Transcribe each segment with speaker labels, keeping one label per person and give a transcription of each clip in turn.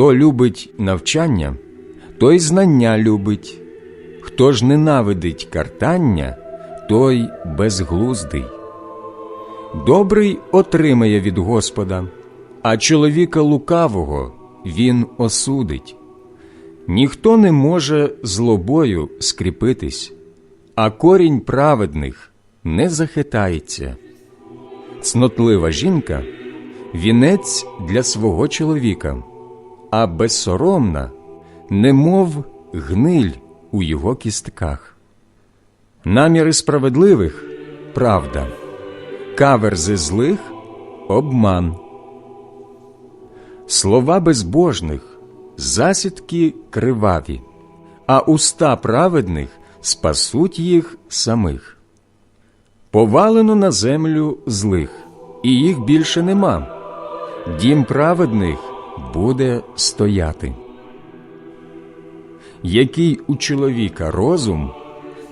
Speaker 1: Хто любить навчання, той знання любить, хто ж ненавидить картання, той безглуздий. Добрий отримає від Господа, а чоловіка лукавого він осудить. Ніхто не може злобою скріпитись, а корінь праведних не захитається. Цнотлива жінка вінець для свого чоловіка, а безсоромна, немов гниль у його кістках. Наміри справедливих правда, каверзи злих обман. Слова безбожних засідки криваві, а уста праведних спасуть їх самих. Повалено на землю злих, і їх більше нема. Дім праведних буде стояти. Який у чоловіка розум,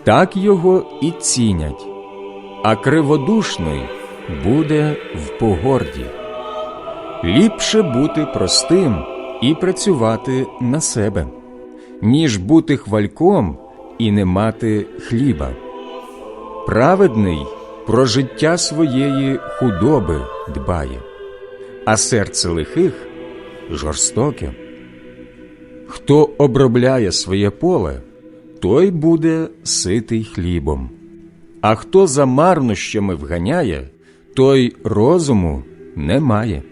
Speaker 1: так його і цінять, а криводушний буде в погорді. Ліпше бути простим і працювати на себе, ніж бути хвальком і не мати хліба. Праведний про життя своєї худоби дбає, а серце лихих жорстоке. Хто обробляє своє поле, той буде ситий хлібом, а хто за марнощами вганяє, той розуму не має.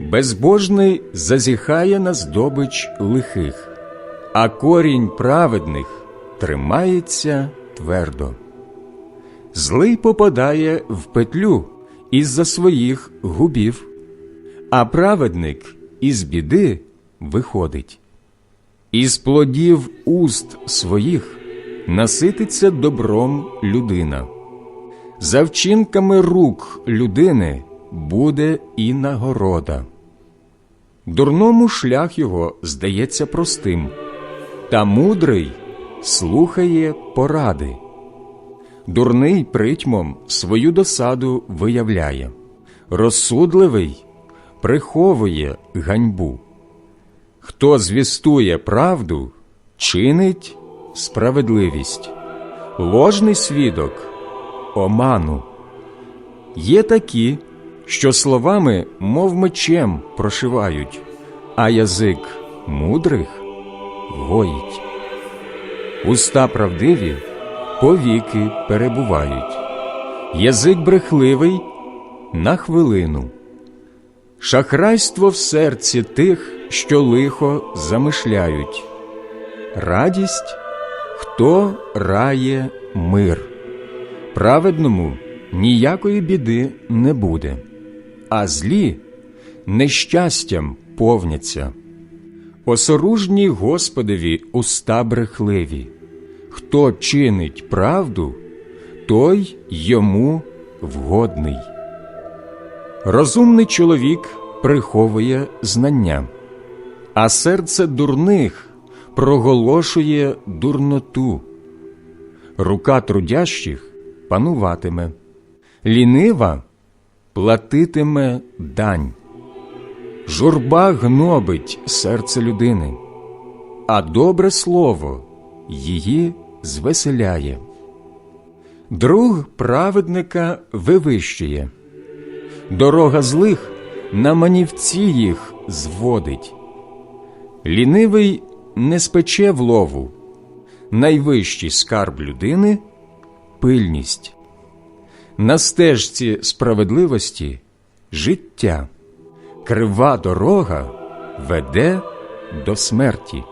Speaker 1: Безбожний зазіхає на здобич лихих, а корінь праведних тримається твердо. Злий попадає в петлю із-за своїх губів, а праведник із біди виходить. Із плодів уст своїх насититься добром людина. За вчинками рук людини буде і нагорода. Дурному шлях його здається простим, та мудрий слухає поради. Дурний притьмом свою досаду виявляє, розсудливий приховує ганьбу. Хто звістує правду, чинить справедливість, ложний свідок оману. Є такі, що словами, мов мечем, прошивають, а язик мудрих гоїть. Уста правдиві повіки перебувають, язик брехливий на хвилину. Шахрайство в серці тих, що лихо замишляють. Радість, хто рає мир. Праведному ніякої біди не буде, а злі нещастям повняться. Осоружні Господові уста брехливі. Хто чинить правду, той йому вгодний. Розумний чоловік приховує знання, а серце дурних проголошує дурноту. Рука трудящих пануватиме, лінива платитиме дань. Журба гнобить серце людини, а добре слово її звеселяє. Друг праведника вивищує, дорога злих на манівці їх зводить. Лінивий не спече в лову, найвищий скарб людини пильність. На стежці справедливості життя, крива дорога веде до смерті.